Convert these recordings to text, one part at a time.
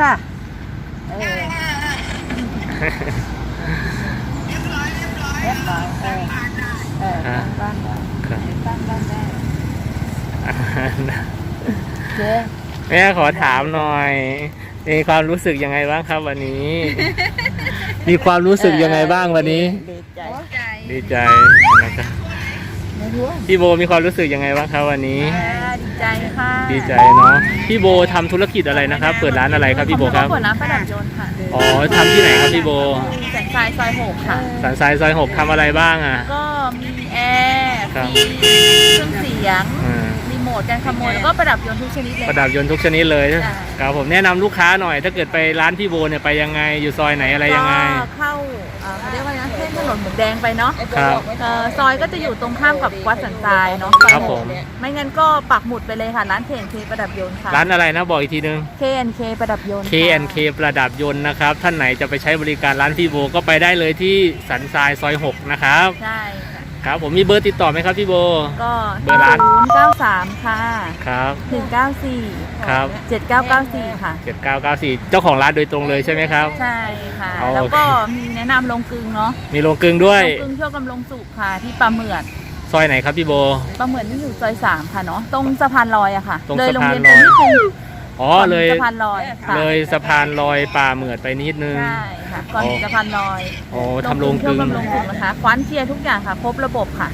ค่ะเออเรียบร้อยเออเออฮะบ้านได้ครับบ้านบ้านได้เจ๊แม่ขอถามหน่อย มีความรู้สึกยังไงบ้างครับวันนี้ มีความรู้สึกยังไงบ้างวันนี้ ดีใจดีใจนะครับไม่รู้พี่โบมีความรู้สึกยังไงบ้างครับวันนี้ดี ใจค่ะดีใจเนาะพี่โบทำธุรกิจอะไรนะครับ เปิดร้านอะไรครับพี่โบครับ เปิดร้านประดับยนต์ค่ะอ๋อทำที่ไหนครับพี่โบ แสงทรายซอยหกค่ะ สันทรายซอยหกทำอะไรบ้างอะ ก็มีแอร์ครับ มีเครื่องเสียง อ่ารีโมทการขโมยแล้วก็ประดับยนต์ทุกชนิดเลยประดับยนต์ทุกชนิดเลยใช่ครับผมแนะนำลูกค้าหน่อย ถ้าเกิดไปร้านพี่โบเนี่ยไปยังไงอยู่ซอยไหนอะไรยังไงก็เข้าเอ่อเขาเรียกว่านะเส้นถนนหมูแดงไปเนาะครับเอ่อซอยก็จะอยู่ตรงข้ามกับวัดสันทรายเนาะครับผมไม่งั้นก็ปักหมุดไปเลยค่ะร้านเทนเคประดับยนต์ค่ะร้านอะไรนะบอกอีกทีนึง KNK ประดับยนต์ค่ะ K&K ประดับยนต์นะครับท่านไหนจะไปใช้บริการร้านพี่โบก็ไปได้เลยที่สันทรายซอย6นะครับใช่ ค่ะครับผมมีเบอร์ติดต่อไหมครับพี่โบ ก็เบอร์ร้าน ศูนย์เก้าสามค่ะครับ หนึ่งเก้าสี่ครับ เจ็ดเก้าเก้าสี่ค่ะ 7994 เจ้าของร้านโดยตรงเลยใช่ไหมครับ ใช่ค่ะ เอา แล้วก็มีแนะนำลงกลึงเนาะมีโรงกลึงด้วย ลงกลึงช่วงกำลงสุขค่ะ ที่ปลาเหมือดซอยไหนครับพี่โบ ปลาเหมือดนี่อยู่ซอยสามค่ะเนาะตรงสะพานลอยอะค่ะ ตรงเลยโรงเรียนสะพานลอยไปนิดนึง อ๋อก่นเลยถึงสะพานลอยค่ะเลยสะพานลอยป่าเหมือดไปนิดนึง ใช่ค่ะก่อนถึงสะพานลอยโอ้ทำโรงกลึงช่วงกำลงสุขนะคะคว้านเชียร์ทุกอย่างค่ะ ครบระบบค่ะ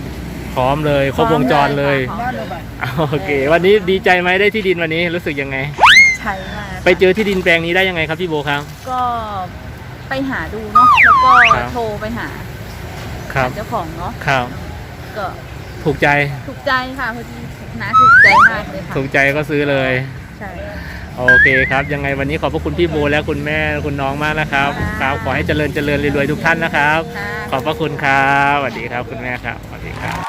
พร้อมเลยครบวงจรเลยพร้อมเลยค่ะ โอเค วันนี้ดีใจไหมได้ที่ดินวันนี้รู้สึกยังไง ใช่มากไปเจอที่ดินแปลงนี้ได้ยังไงครับพี่โบครับ ก็ไปหาดูเนาะแล้วก็ครับ โทรไปหาครับเจ้าของเนาะครับก็ถูกใจถูกใจค่ะพอดีนะถูกใจมากเลยค่ะถูกใจก็ซื้อเลย ใช่ โอเคครับ ยังไงวันนี้ขอบพระคุณพี่โบและคุณแม่คุณน้องมากนะครับครับขอให้เจริญเจริญรวยๆทุกท่านนะครับค่ะขอบพระคุณครับสวัสดีครับคุณแม่ครับสวัสดีครับ